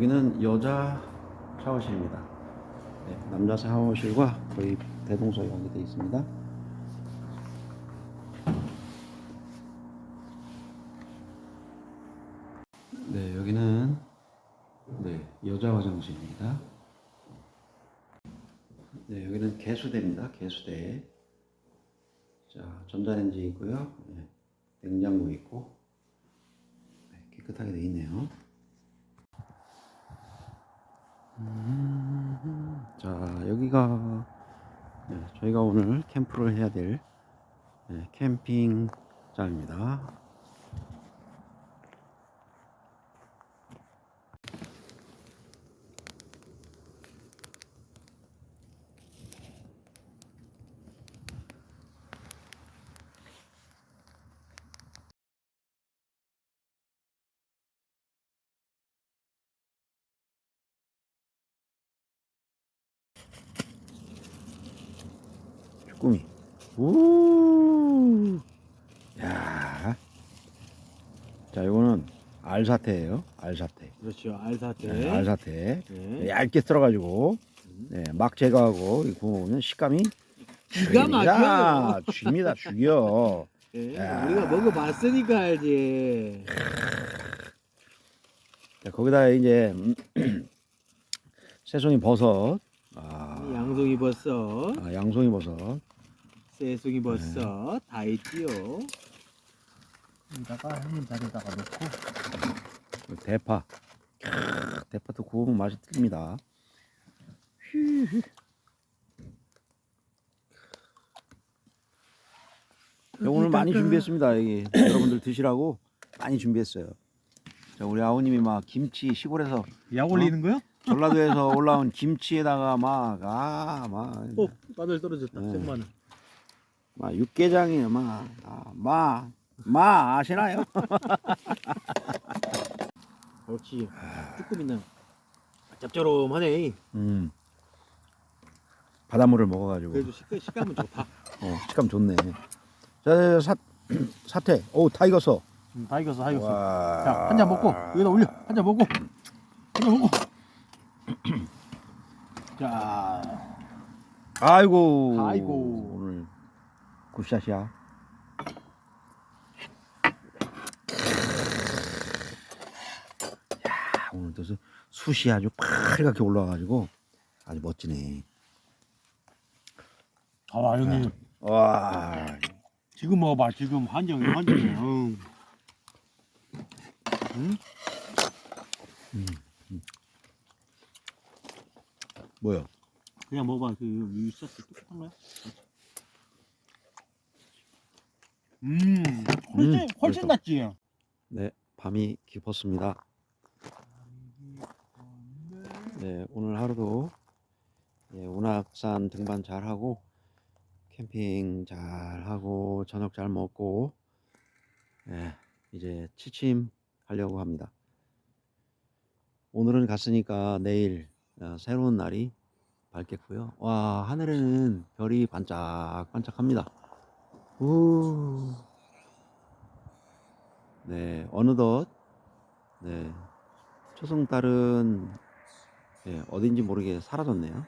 여기는 여자 샤워실입니다. 네, 남자 샤워실과 거의 대동소이 연계되어 있습니다. 네, 여기는 네, 여자 화장실입니다. 네, 여기는 개수대입니다. 개수대. 자, 전자레인지 있고요. 네, 냉장고 있고 네, 깨끗하게 되어 있네요. 음, 자, 여기가 네, 저희가 오늘 캠프를 해야 될 네, 캠핑장입니다. 꾸미. 우. 야. 자, 이거는 알사태예요. 알사태. 그렇죠. 알사태. 네, 알사태. 네. 얇게 썰어가지고 네, 막 제거하고 이 구우면 식감이 기가 막혀요. 죽입니다. 죽여. 예, 야. 우리가 먹어봤으니까 알지. 자, 거기다 이제 새송이 버섯, 아, 양송이 버섯, 아, 양송이 버섯, 새송이 버섯 다 있지요. 여기다가 형님 자리에다가 놓고 대파. 캬, 대파도 구우면 맛이 틀립니다. 자, 오늘 많이 준비했습니다. 여기 여러분들 드시라고 많이 준비했어요. 자, 우리 아우님이 막 김치 시골에서 약 올리는 거요? 전라도에서 올라온 김치에다가 막 아, 막, 어, 마늘 떨어졌다. 네. 생마늘. 막 육개장이에요, 막, 아, 마, 마 아시나요? 그렇지. 쭈꾸미는 짭조름하네. 음, 바닷물을 먹어가지고 그래도 식, 식감은 좋다. 어, 식감 좋네. 자, 사, 사태, 오, 다 익었어. 음, 다 익었어, 다 익었어. 와. 자, 한 잔 먹고 여기다 올려. 한 잔 먹고. 한 잔 먹고. 자, 아이고. 아이고. 오늘 굿샷이야. 야, 오늘도 수- 숯이 아주 빨갛게 올라와가지고 아주 멋지네. 아, 형님. 와, 지금 먹어봐. 지금 한정이 한정이. 응. 뭐야? 그냥 먹어봐. 그 위 소스 똑똑한 거야. 음, 훨씬 음, 훨씬. 낫지. 네, 밤이 깊었습니다. 네, 오늘 하루도 예, 운악산 등반 잘 하고 캠핑 잘 하고 저녁 잘 먹고 예, 이제 취침 하려고 합니다. 오늘은 갔으니까 내일 어, 새로운 날이 밝겠고요. 와 하늘에는 별이 반짝반짝합니다. 우. 네, 어느덧 네, 초승달은 예, 어딘지 모르게 사라졌네요.